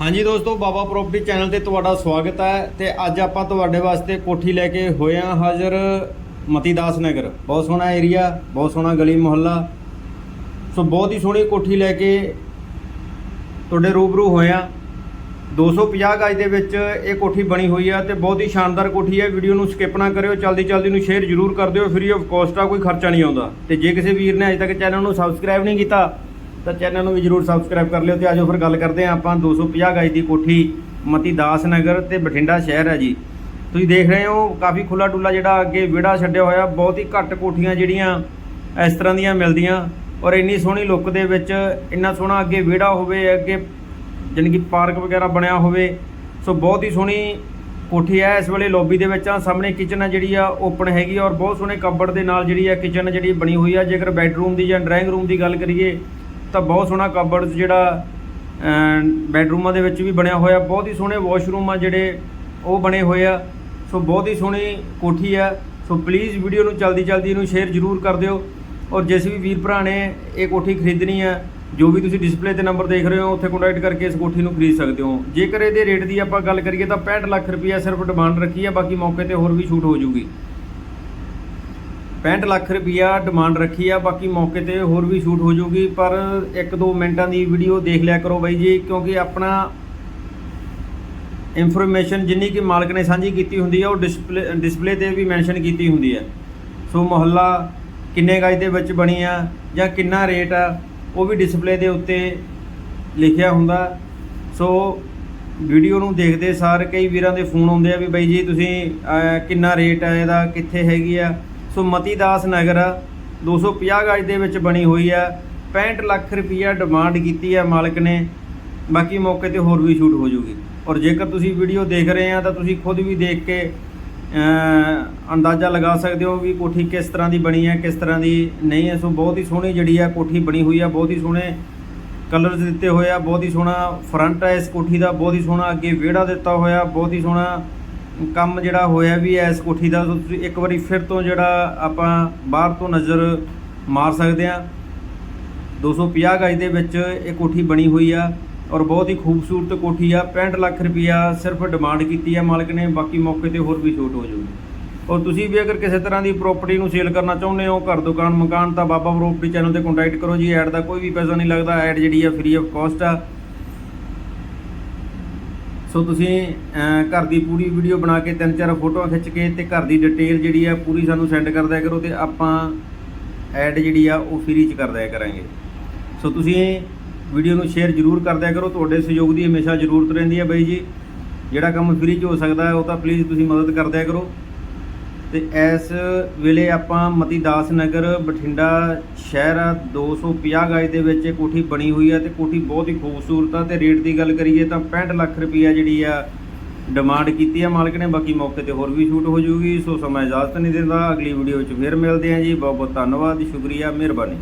ਹਾਂਜੀ ਦੋਸਤੋ, ਬਾਬਾ property channel ਤੇ ਤੁਹਾਡਾ ਸਵਾਗਤ ਹੈ ਤੇ ਅੱਜ ਆਪਾਂ ਤੁਹਾਡੇ ਵਾਸਤੇ ਕੋਠੀ ਲੈ ਕੇ ਹੋਏ ਹਾਂ ਹਾਜ਼ਰ ਮਤੀਦਾਸ ਨਗਰ। ਬਹੁਤ ਸੋਹਣਾ ਏਰੀਆ ਬਹੁਤ ਸੋਹਣਾ ਗਲੀ ਮੁਹੱਲਾ। ਸੋ ਬਹੁਤ ਹੀ ਸੋਹਣੀ ਕੋਠੀ ਲੈ ਕੇ ਤੁਹਾਡੇ ਰੂਬਰੂ ਹੋਏ ਹਾਂ। 250 ਗਜ ਦੇ ਵਿੱਚ ਇਹ ਕੋਠੀ ਬਣੀ ਹੋਈ ਆ ਤੇ ਬਹੁਤ ਹੀ ਸ਼ਾਨਦਾਰ ਕੋਠੀ ਹੈ। ਵੀਡੀਓ ਨੂੰ ਸਕਿਪ ਨਾ ਕਰਿਓ, ਜਲਦੀ ਜਲਦੀ ਨੂੰ ਸ਼ੇਅਰ ਜ਼ਰੂਰ ਕਰ ਦਿਓ। ਫ੍ਰੀ ਆਫ ਕਾਸਟ ਆ, ਕੋਈ ਖਰਚਾ ਨਹੀਂ ਆਉਂਦਾ। ਤੇ ਜੇ ਕਿਸੇ ਵੀਰ ਨੇ ਅਜੇ ਤੱਕ ਚੈਨਲ ਨੂੰ ਸਬਸਕ੍ਰਾਈਬ ਨਹੀਂ ਕੀਤਾ ਤਾਂ ਚੈਨਲ ਨੂੰ ਵੀ ਜ਼ਰੂਰ ਸਬਸਕ੍ਰਾਈਬ ਕਰ ਲਿਓ ਤੇ ਆਜੋ ਫਿਰ ਗੱਲ ਕਰਦੇ ਹਾਂ ਆਪਾਂ 250 ਗਜ ਦੀ ਕੋਠੀ ਮਤੀ ਦਾਸ ਨਗਰ ਤੇ ਬਠਿੰਡਾ ਸ਼ਹਿਰ ਹੈ ਜੀ। ਤੁਸੀਂ ਦੇਖ ਰਹੇ ਹੋ ਕਾਫੀ ਖੁੱਲਾ ਟੁੱਲਾ ਜਿਹੜਾ ਅੱਗੇ ਵਿਹੜਾ ਛੱਡਿਆ ਹੋਇਆ, ਬਹੁਤ ਹੀ ਘੱਟ ਕੋਠੀਆਂ ਜਿਹੜੀਆਂ ਇਸ ਤਰ੍ਹਾਂ ਦੀਆਂ ਮਿਲਦੀਆਂ ਔਰ ਇੰਨੀ ਸੋਹਣੀ ਲੁੱਕ ਦੇ ਵਿੱਚ ਇੰਨਾ ਸੋਹਣਾ ਅੱਗੇ ਵਿਹੜਾ ਹੋਵੇ, ਅੱਗੇ ਜਾਣੀ ਕਿ ਪਾਰਕ ਵਗੈਰਾ ਬਣਿਆ ਹੋਵੇ, ਸੋ ਬਹੁਤ ਹੀ ਸੋਹਣੀ ਕੋਠੀ ਹੈ। ਇਸ ਵੇਲੇ ਲੌਬੀ ਦੇ ਵਿੱਚ ਆ, ਸਾਹਮਣੇ ਕਿਚਨ ਹੈ ਜਿਹੜੀ ਆ ਓਪਨ ਹੈਗੀ ਔਰ ਬਹੁਤ ਸੋਹਣੇ ਕਬੜ ਦੇ ਨਾਲ ਜਿਹੜੀ ਆ ਕਿਚਨ ਜਿਹੜੀ ਬਣੀ ਹੋਈ ਆ। ਜੇਕਰ ਬੈੱਡਰੂਮ ਦੀ ਜਾਂ ਡਰਾਇੰਗ ਰੂਮ ਦੀ ਗੱਲ ਕਰੀਏ ਤਾਂ ਬਹੁਤ ਸੋਹਣਾ ਕਬੜ ਜਿਹੜਾ ਬੈਡਰੂਮਾਂ ਦੇ ਵਿੱਚ ਵੀ ਬਣਿਆ ਹੋਇਆ, ਬਹੁਤ ਹੀ ਸੋਹਣੇ ਵਾਸ਼ਰੂਮ ਆ ਜਿਹੜੇ ਉਹ ਬਣੇ ਹੋਏ ਆ। ਸੋ ਬਹੁਤ ਹੀ ਸੋਹਣੀ ਕੋਠੀ ਆ। ਸੋ ਪਲੀਜ਼ ਵੀਡੀਓ ਨੂੰ ਜਲਦੀ ਜਲਦੀ ਇਹਨੂੰ ਸ਼ੇਅਰ ਜ਼ਰੂਰ ਕਰ ਦਿਓ। ਔਰ ਜਿਸ ਵੀ ਵੀਰ ਭਰਾ ਨੇ ਇਹ ਕੋਠੀ ਖਰੀਦਣੀ ਆ, ਜੋ ਵੀ ਤੁਸੀਂ ਡਿਸਪਲੇ ਤੇ ਨੰਬਰ ਦੇਖ ਰਹੇ ਹੋ, ਉੱਥੇ ਕੰਟੈਕਟ ਕਰਕੇ ਇਸ ਕੋਠੀ ਨੂੰ ਖਰੀਦ ਸਕਦੇ ਹੋ। ਜੇਕਰ ਇਹਦੇ ਰੇਟ ਦੀ ਆਪਾਂ ਗੱਲ ਕਰੀਏ ਤਾਂ 65 ਲੱਖ ਰੁਪਈਆ ਸਿਰਫ ਡਿਮਾਂਡ ਰੱਖੀ ਹੈ ਬਾਕੀ ਮੌਕੇ ਤੇ ਹੋਰ ਵੀ ਛੂਟ ਹੋ ਜੂਗੀ। 65 ਲੱਖ ਰੁਪਈਆ ਡਿਮਾਂਡ ਰੱਖੀ ਆ, ਬਾਕੀ ਮੌਕੇ ਤੇ ਹੋਰ ਵੀ ਛੂਟ ਹੋ ਜਾਊਗੀ, ਪਰ 1-2 ਮਿੰਟਾਂ ਦੀ ਵੀਡੀਓ ਦੇਖ ਲਿਆ ਕਰੋ ਬਾਈ ਜੀ, ਕਿਉਂਕਿ ਆਪਣਾ ਇਨਫੋਰਮੇਸ਼ਨ ਜਿੰਨੀ ਕਿ ਮਾਲਕ ਨੇ ਸਾਂਝੀ ਕੀਤੀ ਹੁੰਦੀ ਆ, ਉਹ ਡਿਸਪਲੇ ਡਿਸਪਲੇ ਤੇ ਵੀ ਮੈਂਸ਼ਨ ਕੀਤੀ ਹੁੰਦੀ ਹੈ ਸੋ ਮੁਹੱਲਾ ਕਿੰਨੇ ਗਜ ਦੇ ਵਿੱਚ ਬਣੀ ਆ, ਜਾਂ ਕਿੰਨਾ ਰੇਟ ਆ, ਉਹ ਵੀ ਡਿਸਪਲੇ ਦੇ ਉੱਤੇ ਲਿਖਿਆ ਹੁੰਦਾ। ਸੋ ਵੀਡੀਓ ਨੂੰ ਦੇਖਦੇ ਸਾਰ ਕਈ ਵੀਰਾਂ ਦੇ ਫੋਨ ਆਉਂਦੇ ਆ ਵੀ ਬਾਈ ਜੀ, ਤੁਸੀਂ ਕਿੰਨਾ ਰੇਟ ਆ ਇਹਦਾ, ਕਿੱਥੇ ਹੈਗੀ ਆ? ਸੋ ਮਤੀਦਾਸ ਨਗਰ ਆ, 250 ਗਜ ਦੇ ਵਿੱਚ ਬਣੀ ਹੋਈ ਆ 65 ਲੱਖ ਰੁਪਈਆ ਡਿਮਾਂਡ ਕੀਤੀ ਹੈ ਮਾਲਕ ਨੇ। ਬਾਕੀ ਮੌਕੇ ਤੇ ਹੋਰ ਵੀ ਸ਼ੂਟ ਹੋ ਜੂਗੀ। ਔਰ ਜੇਕਰ ਤੁਸੀਂ ਵੀਡੀਓ ਦੇਖ ਰਹੇ ਆ ਤਾਂ ਤੁਸੀਂ ਖੁਦ ਵੀ ਦੇਖ ਕੇ ਅੰਦਾਜ਼ਾ ਲਗਾ ਸਕਦੇ ਹੋ ਵੀ ਕੋਠੀ ਕਿਸ ਤਰ੍ਹਾਂ ਦੀ ਬਣੀ ਹੈ ਕਿਸ ਤਰ੍ਹਾਂ ਦੀ ਨਹੀਂ ਹੈ। ਸੋ ਬਹੁਤ ਹੀ ਸੋਹਣੀ ਜਿਹੜੀ ਆ ਕੋਠੀ ਬਣੀ ਹੋਈ ਆ ਬਹੁਤ ਹੀ ਸੋਹਣੇ ਕਲਰਸ ਦਿੱਤੇ ਹੋਏ ਆ ਬਹੁਤ ਹੀ ਸੋਹਣਾ ਫਰੰਟ ਹੈ ਇਸ ਕੋਠੀ ਦਾ ਬਹੁਤ ਹੀ ਸੋਹਣਾ ਅੱਗੇ ਵਿਹੜਾ ਦਿੱਤਾ ਹੋਇਆ ਬਹੁਤ ਹੀ ਸੋਹਣਾ ਕੰਮ ਜਿਹੜਾ ਹੋਇਆ ਵੀ ਹੈ ਇਸ ਕੋਠੀ ਦਾ ਤੁਸੀਂ ਇੱਕ ਵਾਰੀ ਫਿਰ ਤੋਂ ਜਿਹੜਾ ਆਪਾਂ ਬਾਹਰ ਤੋਂ ਨਜ਼ਰ ਮਾਰ ਸਕਦੇ ਆ। 250 ਗਜ ਦੇ ਵਿੱਚ ਇਹ ਕੋਠੀ ਬਣੀ ਹੋਈ ਆ ਔਰ ਬਹੁਤ ਹੀ ਖੂਬਸੂਰਤ ਕੋਠੀ ਆ। 65 ਲੱਖ ਰੁਪਈਆ ਸਿਰਫ ਡਿਮਾਂਡ ਕੀਤੀ ਆ ਮਾਲਕ ਨੇ, ਬਾਕੀ ਮੌਕੇ ਤੇ ਹੋਰ ਵੀ ਛੋਟ ਹੋ ਜਾਊਗੀ। ਔਰ ਤੁਸੀਂ ਵੀ ਅਗਰ ਕਿਸੇ ਤਰ੍ਹਾਂ ਦੀ ਪ੍ਰਾਪਰਟੀ ਨੂੰ ਸੇਲ ਕਰਨਾ ਚਾਹੁੰਦੇ ਹੋ, ਘਰ, ਦੁਕਾਨ, ਮਕਾਨ, ਤਾਂ ਬਾਬਾ ਪ੍ਰਾਪਰਟੀ ਚੈਨਲ ਤੇ ਕੰਟੈਕਟ ਕਰੋ ਜੀ। ਐਡ ਦਾ ਕੋਈ ਵੀ ਪੈਸਾ ਨਹੀਂ ਲੱਗਦਾ ਐਡ ਜਿਹੜੀ ਆ ਫ੍ਰੀ ਆਫ ਕਾਸਟ ਆ। ਸੋ ਤੁਸੀਂ ਘਰ ਦੀ ਪੂਰੀ ਵੀਡੀਓ ਬਣਾ ਕੇ ਤਿੰਨ ਚਾਰ ਫੋਟੋਆਂ ਖਿੱਚ ਕੇ ਤੇ ਘਰ ਦੀ ਡਿਟੇਲ ਜਿਹੜੀ ਆ ਪੂਰੀ ਸਾਨੂੰ ਸੈਂਡ ਕਰ ਦਿਆ ਕਰੋ ਤੇ ਆਪਾਂ ਐਡ ਜਿਹੜੀ ਆ ਉਹ ਫ੍ਰੀ ਚ ਕਰ ਦਿਆ ਕਰਾਂਗੇ। ਸੋ ਤੁਸੀਂ ਵੀਡੀਓ ਨੂੰ ਸ਼ੇਅਰ ਜ਼ਰੂਰ ਕਰ ਦਿਆ ਕਰੋ, ਤੁਹਾਡੇ ਸਹਿਯੋਗ ਦੀ ਹਮੇਸ਼ਾ ਜ਼ਰੂਰਤ ਰਹਿੰਦੀ ਹੈ ਬਾਈ ਜੀ। ਜਿਹੜਾ ਕੰਮ ਫ੍ਰੀ ਚ ਹੋ ਸਕਦਾ ਉਹ ਤਾਂ ਪਲੀਜ਼ ਤੁਸੀਂ ਮਦਦ ਕਰ ਦਿਆ ਕਰੋ। ਤੇ ਇਸ ਵੇਲੇ ਆਪਾਂ ਮਤੀ ਦਾਸ ਨਗਰ ਬਠਿੰਡਾ ਸ਼ਹਿਰ ਆ 250 ਗਜ ਦੇ ਵਿੱਚ ਇਹ ਕੋਠੀ ਬਣੀ ਹੋਈ ਆ ਤੇ ਕੋਠੀ ਬਹੁਤ ਹੀ ਖੂਬਸੂਰਤ ਆ ਤੇ ਰੇਟ ਦੀ ਗੱਲ ਕਰੀਏ ਤਾਂ 65 ਲੱਖ ਰੁਪਈਆ ਜਿਹੜੀ ਆ ਡਿਮਾਂਡ ਕੀਤੀ ਆ ਮਾਲਕ ਨੇ, ਬਾਕੀ ਮੌਕੇ ਤੇ ਹੋਰ ਵੀ ਸ਼ੂਟ ਹੋ ਜਾਊਗੀ, ਸੋ ਸਮਾਂ ਇਜਾਜ਼ਤ ਨਹੀਂ ਦਿੰਦਾ, ਅਗਲੀ ਵੀਡੀਓ 'ਚ ਫੇਰ ਮਿਲਦੇ ਹਾਂ ਜੀ ਬਹੁਤ ਬਹੁਤ ਧੰਨਵਾਦ, ਸ਼ੁਕਰੀਆ, ਮਿਹਰਬਾਨੀ।